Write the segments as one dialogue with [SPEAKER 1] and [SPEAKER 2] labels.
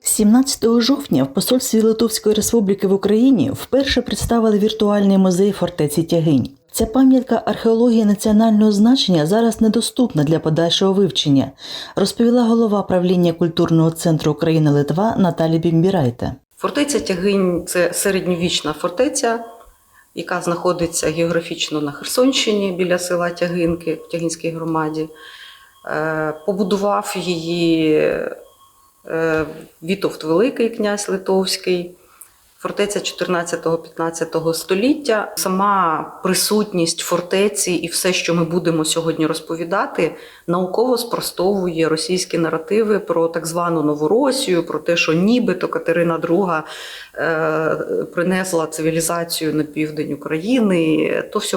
[SPEAKER 1] 17 жовтня в посольстві Литовської Республіки в Україні вперше представили віртуальний музей фортеці Тягинь. Ця пам'ятка археології національного значення зараз недоступна для подальшого вивчення, розповіла голова правління культурного центру України Литва Наталі Бімбірайте.
[SPEAKER 2] Фортеця Тягинь це середньовічна фортеця, яка знаходиться географічно на Херсонщині біля села Тягинки в Тягинській громаді. Е, Побудував її Вітовт Великий, князь Литовський. Фортеця 14-15 століття. Сама присутність фортеці і все, що ми будемо сьогодні розповідати, науково спростовує російські наративи про так звану Новоросію, про те, що нібито Катерина II е, принесла цивілізацію на південь України. То все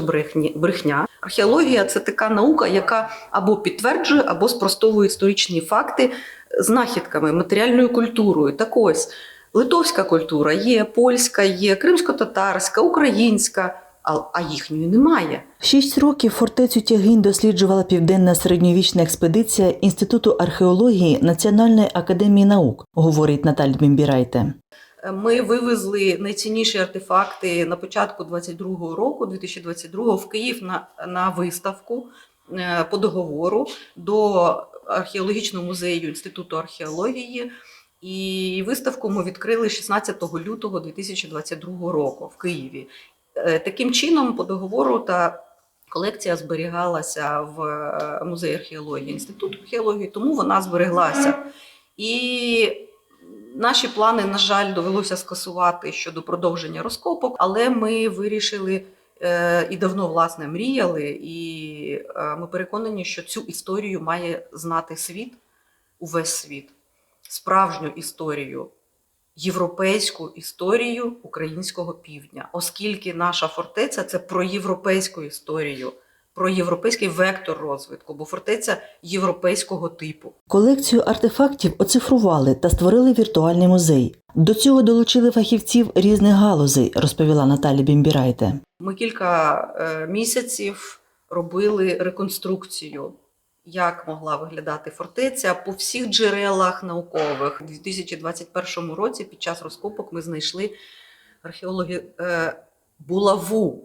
[SPEAKER 2] брехня. Археологія це така наука, яка або підтверджує, або спростовує історичні факти знахідками, матеріальною культурою. Так ось. Литовська культура є, польська є, кримсько-татарська, українська, а, їхньої немає.
[SPEAKER 1] Шість років фортецю Тягинь досліджувала південна середньовічна експедиція Інституту археології Національної академії наук, говорить Наталя Бімбірайте.
[SPEAKER 2] Ми вивезли найцінніші артефакти на початку 22-го року, 2022 в Київ на, на виставку е, по договору до археологічного музею Інституту археології. І виставку ми відкрили 16 лютого 2022 року в Києві. Е, Таким чином, по договору та колекція зберігалася в е, музеї археології Інституту археології, тому вона збереглася. І наші плани, на жаль, довелося скасувати щодо продовження розкопок, але ми вирішили і давно власне мріяли, і е, ми переконані, що цю історію має знати світ, увесь світ, справжню історію, європейську історію українського півдня, оскільки наша фортеця це про європейську історію. Про європейський вектор розвитку, бо фортеця європейського типу.
[SPEAKER 1] Колекцію артефактів оцифрували та створили віртуальний музей. До цього долучили фахівців різних галузей, розповіла Наталя Бімбірайте.
[SPEAKER 2] Ми кілька е, місяців робили реконструкцію, як могла виглядати фортеця по всіх джерелах наукових. У 2021 році під час розкопок ми знайшли археологи е, булаву,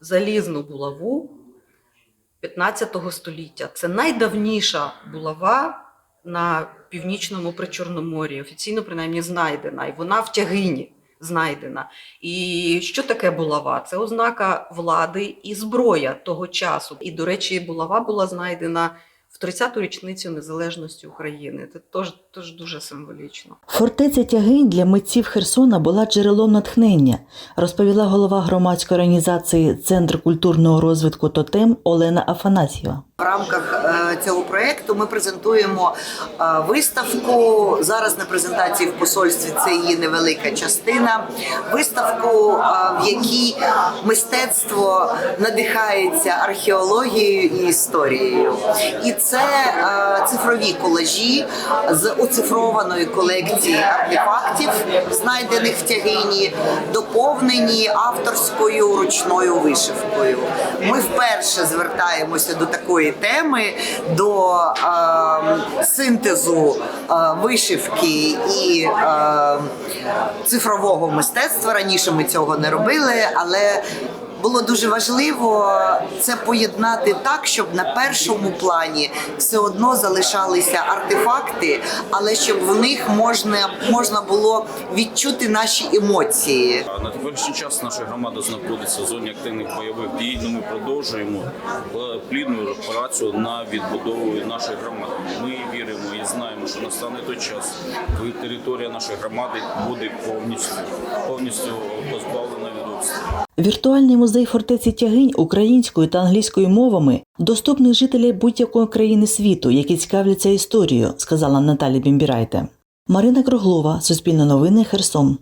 [SPEAKER 2] залізну булаву 15 століття. Це найдавніша булава на північному причорномор'ї, офіційно принаймні знайдена, і вона в тягині знайдена. І що таке булава? Це ознака влади і зброя того часу. І, до речі, булава була знайдена в 30-ту річницю незалежності України. Це теж, теж дуже символічно.
[SPEAKER 1] Фортеця Тягинь для митців Херсона була джерелом натхнення, розповіла голова громадської організації Центр культурного розвитку Тотем Олена Афанасьєва.
[SPEAKER 3] В рамках е, цього проекту ми презентуємо е, виставку. Зараз на презентації в посольстві це її невелика частина. Виставку, е, в якій мистецтво надихається археологією і історією. І це цифрові колажі з оцифрованої колекції артефактів, знайдених в тягині, доповнені авторською ручною вишивкою. Ми вперше звертаємося до такої теми, до е, синтезу е, вишивки і е, цифрового мистецтва. Раніше ми цього не робили, але було дуже важливо це поєднати так, щоб на першому плані все одно залишалися артефакти, але щоб в них можна, можна було відчути наші емоції.
[SPEAKER 4] На теперішній час наша громада знаходиться в зоні активних бойових дій. Ми продовжуємо е, плідну працю на відбудову нашої громади. Ми віримо і знаємо, що настане той час, коли територія нашої громади буде повністю повністю позбавлена від обстрілів.
[SPEAKER 1] Віртуальний музей фортеці Тягинь українською та англійською мовами доступний жителям будь-якої країни світу, які цікавляться історією, сказала Наталі Бімбірайте. Марина Круглова, Суспільне новини, Херсон.